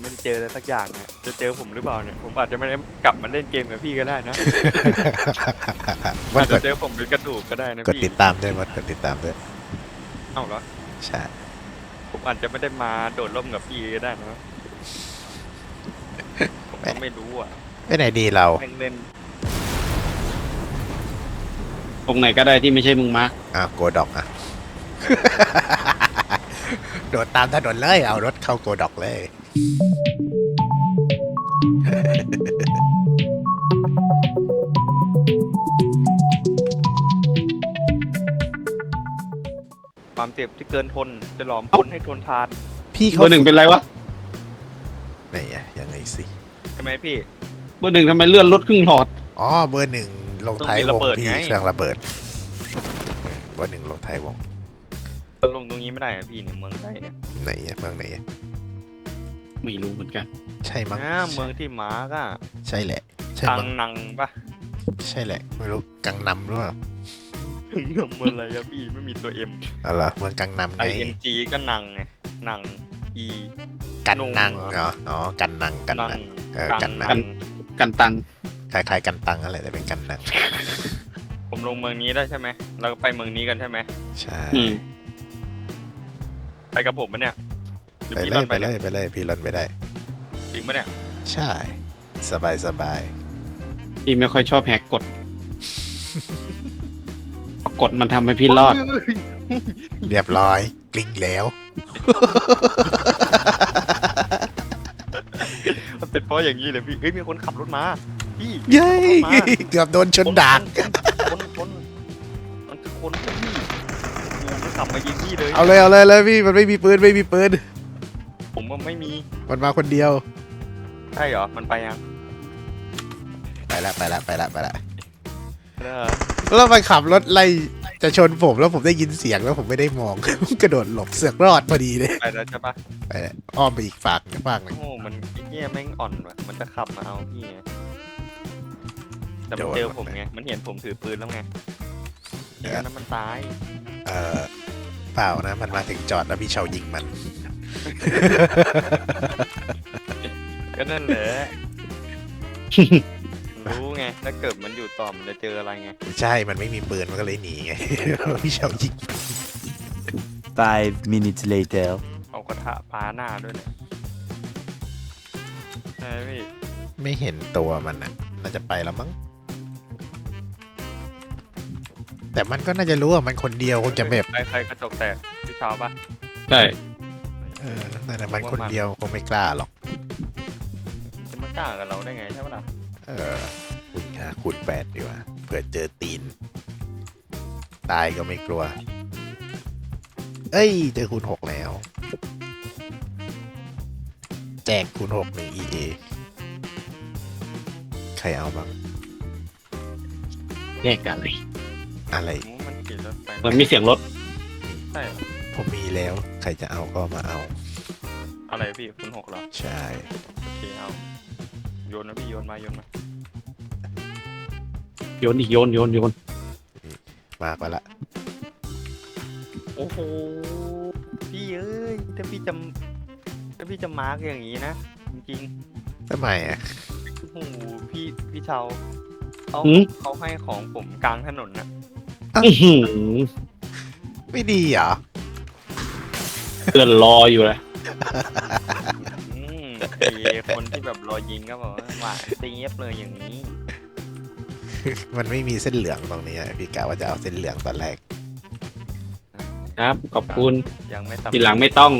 ไม่ได้เจออะไรสักอย่างเนี่ยจะเจอผมหรือเปล่าเนี่ยผมอาจจะไม่ได้กลับมาเล่นเกมกับพี่ก็ได้นะมัอานจกจะดเจอผมเป็นกระดูกก็ได้นะกดพี่ติดตามด้วยมดกดติดตามด้วยเอ้าเหรอใช่ผมอาจจะไม่ได้มาโดดร่มกับพี่ก็ได้นะผมก็ไม่รู้อะไปไหนดีเราเล่นเล่นตรงไหนก็ได้ที่ไม่ใช่มึงมาร์คอะโกดอกอะ โดดตามถนนเลยเอารถเข้าโกดอกเลย ความเจ็บที่เกินทนจะหลอมพ้นให้ทนทานพี่เบเขาอร์หนึ่งเป็นไรวะไหนอะยังไงสิ ใช่ไหมพี่ เบอร์หนึ่งทำไมเลื่อนรถครึ่งหลอดอ๋อเบอร์หนึ่งลงท้ายต้องมีวระงเบิดพี่ไงเครื่องระเบิดเบอร์หนึ่งลงท้ายวงลงตรงนี้ไม่ได้อะพี่เนี่ยเมืองไทยเนี่ยไหนอะเมืองไหนอะ ไม่รู้เหมือนกัน ใช่มั้งอ่าเมืองที่มาร์กอะใช่แหละใช่กังมั้งนังปะใช่แหละไม่รู้กังนำหรือเปล่าถึงเมืองอะไรอะพี่ไม่มีตัวเอ็มอะไรเมืองกังนำไอไงเอ็นจีก็นังไงนังอีกันนังนงเหรออ๋อกันนังกันนันังงเออกักันงนันังงกันตังคล้ายๆกันตังอะไรแต่เป็นกันนังผมลงเมืองนี้ได้ใช่ไหมเราก็ไปเมืองนี้กันใช่ไหมใช่อืมไปกับผมปะเนี่ย หรือไปพี่เลลั่ยนไปไปเลเนี่ยยไปเลยพี่รอนไปได้ จริงปะเนี่ยใช่ สบายสบายพี่ไม่ค่อยชอบแหกกฎกฎมันทำให้พี่รอด เรียบร้อย กลิ้งแล้ว มันเป็นเพราะอย่างนี้เลยพี่เฮ้ยมีคนขับรถมา พี่เย้มาเกือบโดนชนดากคนคนมันคือคนพี่โอ้โหมันขับมายิงพี่เลยเอาเลยเอาเลยเลยพี่มันไม่มีปืนไม่มีปืน ผมว่าไม่มีมันมาคนเดียว ใช่เหรอ มันไปยังไปละไปละไปละไปละเออแล้วมันขับรถไล่จะชนผมแล้วผมได้ยินเสียงแล้วผมไม่ได้มอง กระโดดหลบเสือกรอดพอดีเลยไปแล้วใช่ปะไปละอ้อมไปอีกฝั่งอีกฝั่งหนึ่ง โอ้โหมันไอ้เหี้ยแม่งอ่อนว่ะ มันจะขับมาเอาพี่ไงแต่มันโดนเจอมันผมไง มันเห็นผมถือปืนแล้วไงเดี๋ยวนั้นมันตาย เออเปล่านะ มันมาถึงจอดแล้วพี่เชายิงมัน ก็นั่นแหละ รู้ไง ถ้าเกิดมันอยู่ต่อมันจะเจออะไรไง ใช่ มันไม่มีปืน มันก็เลยหนีไง พี่เชายิง Five minutes later. เอากระทะปาหน้าด้วยเนี่ยใช่ไหมพี่ ไม่เห็นตัวมันอะ น่าจะไปแล้วมั้ง แต่มันก็น่าจะรู้ว่ามันคนเดียวคงจะแบบ ใครใครกระจกแตกพี่เช้าปะใช่ เออนั่นแหละมันคนเดียวคงไม่กล้าหรอก จะมากล้ากับเราได้ไงใช่ปะล่ะเออคุณหาคูณแปดดีกว่าเผื่อเจอตีน ตายก็ไม่กลัว เอ้ย เจอคูณหกแล้ว แจกคูณหกหนึ่ง EA ใครเอาบ้างแยกกันเลยอะไรโอ้มันขี่รถไปมันมีเสียงรถใช่เหรอ ผมมีแล้ว ใครจะเอาก็มาเอา อะไรพี่คุณหกเหรอใช่ โอเคเอาโยนนะพี่โยนมาโยนมาโยนดิโยนโยนโยนมากไปละ โอ้โหพี่เอ้ยถ้าพี่จะถ้าพี่จะมาร์กอย่างนี้นะจริงทำไมอะ ๆโอ้โหพี่พี่เชาเขาหืม เขาให้ของผมกลางถนนนะอื้อหือไม่ดีเหรอ เตือนรออยู่เลยอืมไอ้คนที่แบบรอยิงก็บอกว่าหวานเตียบเลยอย่างนี้ มันไม่มีเส้นเหลืองตรงนี้อะพี่กะว่าจะเอาเส้นเหลืองตอนแรก ครับ ขอบคุณยังไม่ตำทีหลังไม่ต้อง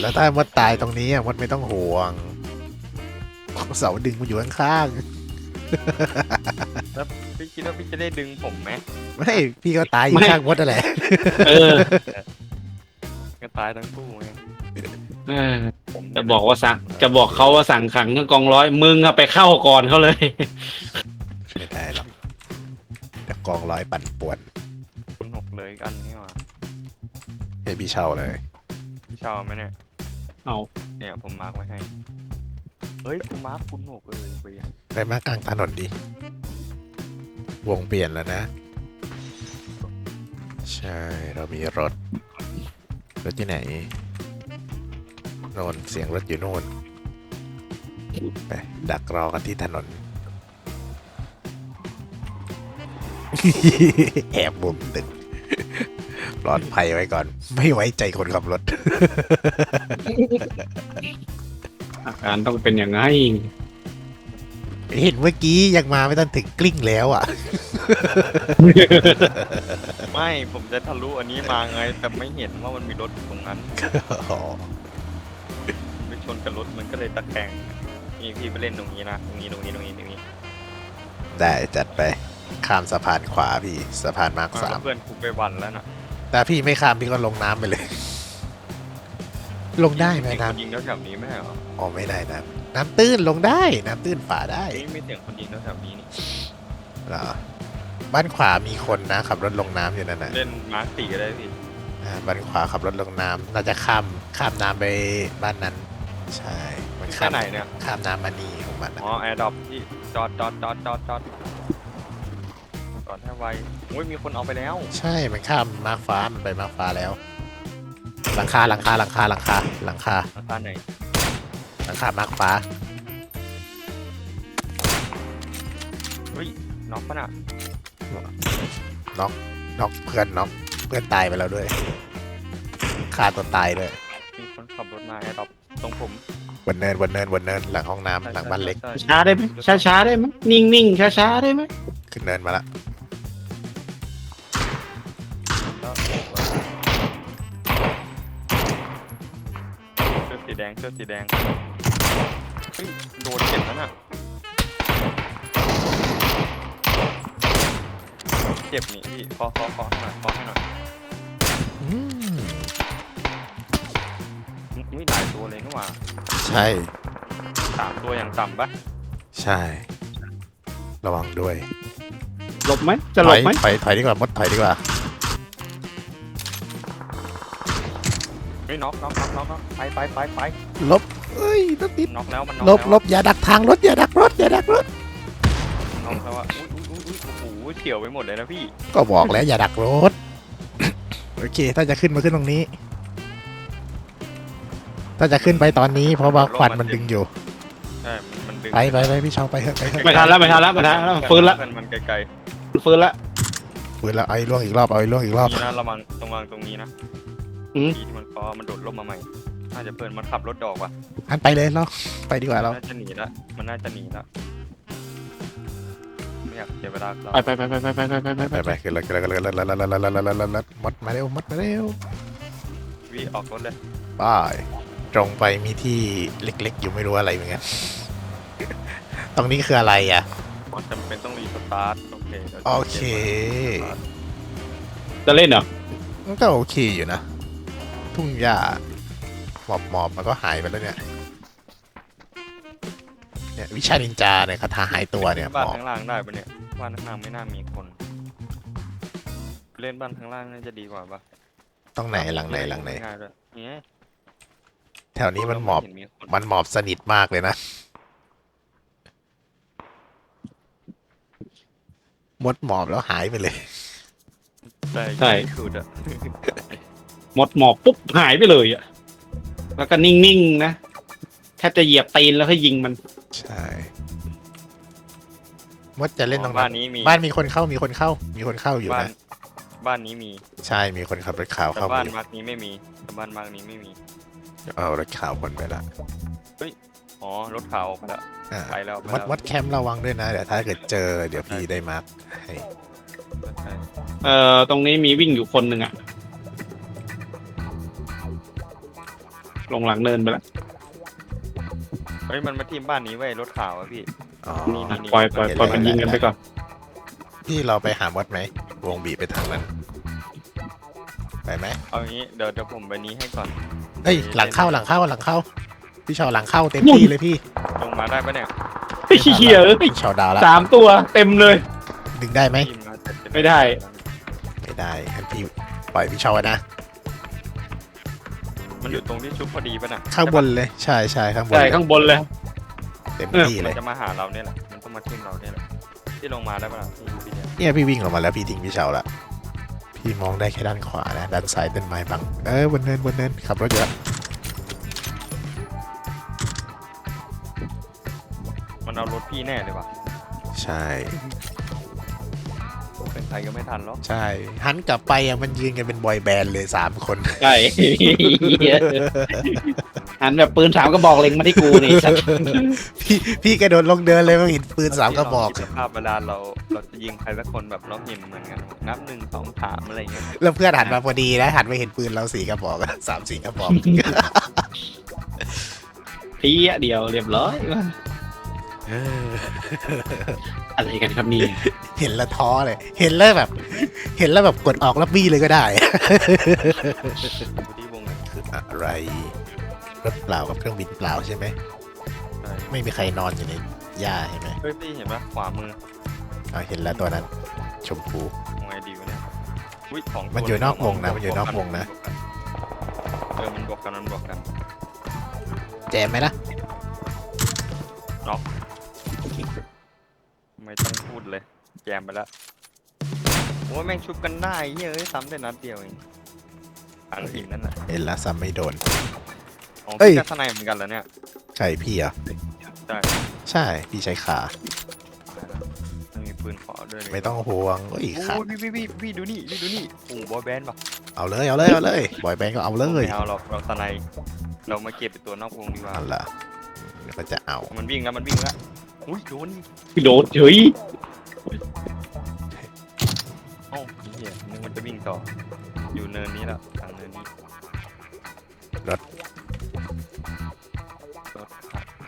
แล้วถ้ามดตายตรงนี้อะมดไม่ต้องห่วงเสาดึงมันอยู่ข้างพี่คิดว่าพี่จะได้ดึงผมไหมๆไม่พี่ก็ตายอยู่ไม่ข้างมดนั่นแหละ เออ ก็ตายทั้งคู่ไงเออผมจะบอกว่าสั่งจะบอกเขาว่าสั่งขังทั้งกองร้อยมึงอะไปเข้าก่อนเขาเลย ไม่ได้หรอกแต่กองร้อยปั่นป่วนคุณหกเลยกันนี่หว่าให้พี่เช่าเลยพี่เชาไหมเนี่ย เอาเนี่ยผมมาร์กไว้ให้ เฮ้ยผมมาร์กคุณหกเออไปยังไปมากลางถนนดิ วงเปลี่ยนแล้วนะ ใช่เรามีรถ รถที่ไหนโน่นเสียงรถอยู่โน่นไปดักรอกันที่ถนน แอบมุมตึกปลอดภัยไว้ก่อน ไม่ไว้ใจคนขับรถ อาการต้องเป็นอย่างไง เห็นเมื่อกี้ยังมาไม่ต้องถึงกลิ้งแล้วอะ ไม่ผมจะทะลุอันนี้มาไง แต่ไม่เห็นว่ามันมีรถอยู่ตรงนั้นไปชนกับรถมันก็เลยตะแคงนี่พี่ไปเล่นตรงนี้นะตรงนี้ตรงนี้ตรงนี้ตรงนี้ได้จัดไป ข้ามสะพานขวาพี่สะพานมาร์คอ่าสามเพื่อนกูไปวันแล้วนะแต่พี่ไม่ข้ามพี่ก็ลงน้ำไปเลย ลงได้ไหมเสียงน้คนยิงแถวๆนี้ไม่ใช่เหรอำอ๋อไม่ได้น้ำ น้ำตื้นลงได้ น้ำตื้นฝ่าได้นี่ไม่เสียงคนยิงแถวๆนี้นี่เหรอบ้านขวามีคนนะขับรถลงน้ำอยู่นั่นนะเล่นมาร์คสี่ก็ได้พี่อ่าบ้านขวาขับรถลงน้ำน่าจะข้ามข้ามน้ำไปบ้านนั้น ใช่มันแค่ข้ามไหนเนี่ยข้ามน้ำมานีของมันนะอ๋อแอร์ดรอปที่จอดจอดจอดจอดจอดจอดให้ไวโอ้ยมีคนเอาไปแล้วใช่มันข้ามมาร์คฟ้ามันไปมาร์คฟ้าแล้ว หลังคาหลังคาหลังคาหลังคาหลังคาราคาไหน หลังคามาร์คฟ้าน็อกปะน่ะน็อกน็อกเพื่อนน็อกเพื่อนตายไปแล้วด้วยฆ่าตัวตายด้วยมีคนขับรถมาแอร์ดรอปตรงผมบนเนินบนเนินบนเนินหลังห้องน้ำหลังบ้านเล็ก ใช่ใช่ช้าได้ไหมช้าช้าๆได้ไหมนิ่งนิ่งช้าช้าๆได้ไหมขึ้นเนินมาละแล้วเสื้อสีแดงเสื้อสีแดงเฮ้ยโดนเจ็บแล้วน่ะเจ็บนี่พี่คอคอคอให้หน่อยคอให้หน่อยอืมอุ้ยหลายตัวเลยนี่หว่าใช่ สามตัวอย่างต่ำปะใช่ ระวังด้วยหลบไหมจะหลถอบยไหมถอยถอยดีกว่ามดถอยดีกว่า เฮ้ยน็อกน็อกน็อกน็อกน็อกไปไปไปไปลบ เอ้ยรถติดน็อกแล้วมันน็อกลบแล้วลบอย่าดักทางรถอย่าดักรถอย่าดักรถ น็อกแล้วอะอุ้ยอุ้ยอุ้ยอุ้ยโอ้โหเฉียวไปหมดเลยนะพี่ก็บอกแล้วอย่าดักรถ โอเค ถ้าจะขึ้นมาขึ้นตรงนี้ ถ้าจะขึ้นไปตอนนี้เพราะว่าควันมันดึงอยู่ ใช่มันมันดึงไปไปไปพี่เชาไปเถอะไปเถอะไม่ทันแล้วไม่ทันแล้วไม่ทันแล้วฟื้นละเพื่อนมันไกลฟื้นละ ปืนแล้วเอาไอ้ล่วงอีกรอบเอาไอ้ล่วงอีกรๆอบนี่นะระวังตรงวางตรงนี้นะอืม ที่มันคอมันโดดร่มมาใหม่ น่าจะเพื่อนมันขับรถดอกว่ะอันไปเลยเราไปดีกว่าเราน่าจะหนีละมันน่าจะหนีละไม่อยากเสียเวลาเราไปไปไปไปไปไปไปไปไปไปขึ้นเลยขึ้นเลยขึ้นเลยขึ้นเลยขึ้นเลยขึ้นเลยขึ้นเลยขึ้นเลยขึ้นเลยมดมาเร็วมดมาเร็ววิออกรถเลยไปตรงไปมีที่เล็กๆ อยู่ไม่รู้อะไรเหมือนกันตรงนี้คืออะไรอะมันจำเป็นต้องรีสตาร์ทโอเคดี๋ยวจะโอเคจะเล่นเหรอมันก็โอเคอยู่นะ ทุ่งหญ้า หมอบหมอบมันก็หายไปแล้วเนี่ยเนี่ยวิชานินจาเนี่ยคาถาหายตัวเนี่ยหบ้านมอบข้างล่างได้ปะเนี่ยบ้านข้างล่างไม่น่ามีคน เล่นบ้านข้างล่างน่าจะดีกว่าปะต้องไหนหลังไหนหลังไหนง่ายด้วยเนี่ยแถวนี้มันหมอบไเห็คนมันหมอบสนิทมากเลยนะ มดหมอบแล้วหายไปเลย ใช่ใช่ สุดอะ หมดหมอบปุ๊บหายไปเลยอะ แล้วก็นิ่งๆนะแทบจะเหยียบตีนแล้วก็ยิงมัน ใช่มดจะเล่นตรงบ้านั้นนนี้มี บ้านมีคนเข้ามีคนเข้า มีคนเข้าอยู่บ้านนะบ้านนี้มี ใช่มีคนขับรถขาวแต่เข้าบ้ามานมาร์กนี้ไม่มีแต่บ้านมาร์กนี้ไม่มี เอารถขาวคนไปละอ๋อ รถขาวออกไปแล้ว อ่าไปแล้วไปมดแล้ว มดแคมป์ระวังด้วยนะเดี๋ยวถ้าเกิดเจอเดี๋ยวพี่ได้มาร์คให้ ใช่เอ่อตรงนี้มีวิ่งอยู่คนหนึ่งอะ ลงหลังเนินไปแล้ว เฮ้ยมันมาทีมบ้านนี้ไว้ยรถขาวอะพี่ อ๋อ นี่นี่ ปล่อยปล่อยปล่อยมันยิงกันไปก่อน พี่เราไปหามดไหม วงบีบไปทางนั้น ไปไหมเอางี้เดี๋ยวเดี๋ยวผมไปนี้ให้ก่อนเอ้ยหลังเข้าหลังเข้าหลังเข้า พี่ชาวหลังเข้าเต็มที่เลยพี่ลงมาได้ปะเนี่ยไอ้เหี้ยเอ้ยพี่ชาวดาวละสามตัวเต็มเลย ดึงได้ไหม ทีมงานจะเป็นไม่ได้ ไม่ได้งั้นพี่ปล่อยพี่ชาวไว้นะ มันอยู่ตรงที่ชุบพอดีปะน่ะข้างบนเลยใช่ใช่ข้างบนใช่เลยข้างบนเลยเต็มเออที่มัเลนยจะมาหาเราเนี่ยแหละ มันต้องมาทีมเราเนี่ยแหละ ที่ลงมาได้ปะล่ะพี่พี่เดียวเนี่ยพี่วิ่งออกมาแล้วพี่ทิ้งพี่ชาวละพี่มองได้แค่ด้านขวานะด้านซ้ายต้นไม้บังเออบนเนินบนเนินขับรถอยู่ละเอารถพี่แน่เลยว่ะใช่ เป็นใครก็ไม่ทันหรอกใช่ หันกลับไปอะมันยืนกันเป็นบอยแบนด์เลยสามคน ใช่หันแบบปืนสามกระบอกเล็งมาที่กูนี่สัตว์พี่พี่กระโดดลงเดินเลยเพราะเห็นปืนสามกระบอกที่เาคิดสภาพเวลาเราเราจะยิงใครสักคนแบบเราเห็นเหมือนกัน นับหนึ่งสองสามอะไรเงี้ยแล้วเพื่อนหันมาพอดีนะหันไปเห็นปืนเราสี่กระบอก สามสี่กระบอกพียเดียวเรียบร้อยเอออะไรกันครับนี่เห็นแล้วท้อเลย เห็นแล้วแบบ เห็นแล้วแบบกดออกแล้วบี้เลยก็ได้อยู่ที่วงไหนคืออะไรรถเปล่ากับเครื่องบินเปล่าใช่ไหม ใช่ไม่มีใครนอนอยู่ในหญ้าใช่ไหมเฮ้ยพี่เห็นปะขวามือเอาเห็นแล้วตัวนั้น ชมพู มองไงดีวะเนี่ยอุ้ยสองตัวมันอยู่นอกวงนะมันอยู่นอกวงนะ เออมันบวกกันมันบวกกันแจมไหมล่ะ ไม่ต้องพูดเลย แจมไปแล้วโอ้ยแม่งชุบกันได้เฮ้ยเอ้ยซ้ำได้นัดเดียวเองหลังหินนั่นน่ะเห็นแล้วซ้ำไม่โดน ของเอ้ย พี่ก็ทนายเหมือนกันแล้วเนี่ยใช่พี่เหรอใช่ใช่พี่ใช้ขามันมีปืนขอด้วยเลยไม่ต้องห่วงโอ้ยขาโอ้ยพี่พี่พี่พี่ดูนี่พี่ดูนี่โอ้โหบอยแบนด์ปะเอาเลยเอาเลยเอาเลยบอยแบนด์ก็เอาเลยไม่เอาหรอกเราทนายเรามาเก็บเป็นตัวนอกวงดีกว่าเอาล่ะเดี๋ยวก็จะเอา มันวิ่งแล้วมันวิ่งแล้ว อุ้ยโดนโดดเฉยเอ้าเฮียนึกมันจะวิ่งต่อ อยู่เนินนี้แล้วทางเนินนี้รถ รถ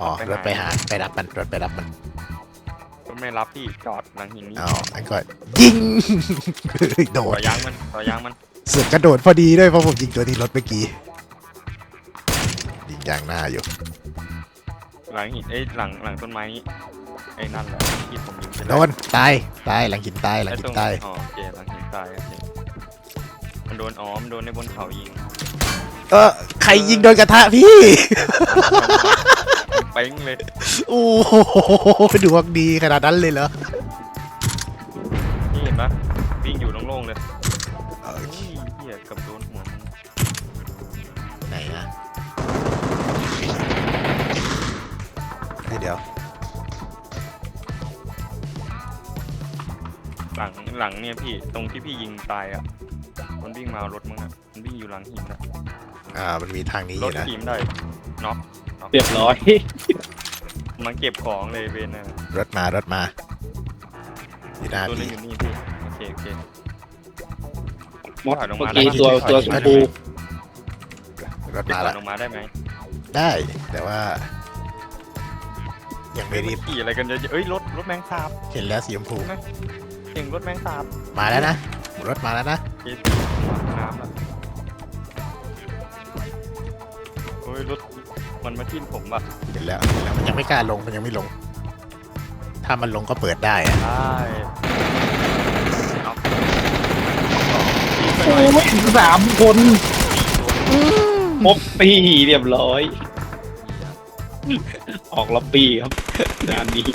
อ๋อรถไปหาไปรับมันรถไปรับมันรถไม่รับพี่จอดหลังหินนี่เอาอันก็ยิง โดต่ดอยางมันต่อยางมันเสือกกระโดดพอดีด้วยเพราะผมยิงตัวที่รถเมื่อกี้ยิงยางหน้าอยู่ หลังหินเอ้ยหลังหลังต้นไม้นี้ไอ้นั่นแหละที่ผมยิงไปโดนตายตายหลังหินตายหลังไอ้หิตรนงตายอ๋อโอเคหลังหินตายโอเคมันโดนอ๋อมันโดนในบนเขายิงเออใครยิงโดนกระทะพี่ เป้งเลยโอ้โหดวงดีขนาดนั้นเลยเหรอนี่เห็นปะ หลังหลังเนี่ยพี่ตรงที่พี่ยิงตายอะมันวิ่งมาเอารถมึงอะมันวิ่งอยู่หลังหินอะอ่า มันมีทางนี้อรถยู่นะ ทีมได้น็อกเรียบร้อย มันเก็บของเลยเบนน่ะรถมารถมาอยู่หน้าตัวนึพี่งอยู่นี่พี่โอเคโอเคมดถอยลงเมื่อมากี้ได้ปะตัวถอยตัวลงชมามพูรถเด็กมาถอละยลงมาได้ไหมได้ แต่ว่า ยังไม่รีบขี่อะไรกันเยอะๆเอ้ยรถรถแมงสาบเห็นแล้วสีชมพู เก่งรถแมงสาบมาแล้วนะ รถมาแล้วนะเจ๊น้ำอะโอ้ยรถมันมาทิ่มผมอะเห็นแล้วเห็นแล้วมันยังไม่กล้าลงมันยังไม่ลง ถ้ามันลงก็เปิดได้อะได้เอาโอ้ยสามคนมบปีเรียบร้อย ออกล็อบบี้ครับงานนี้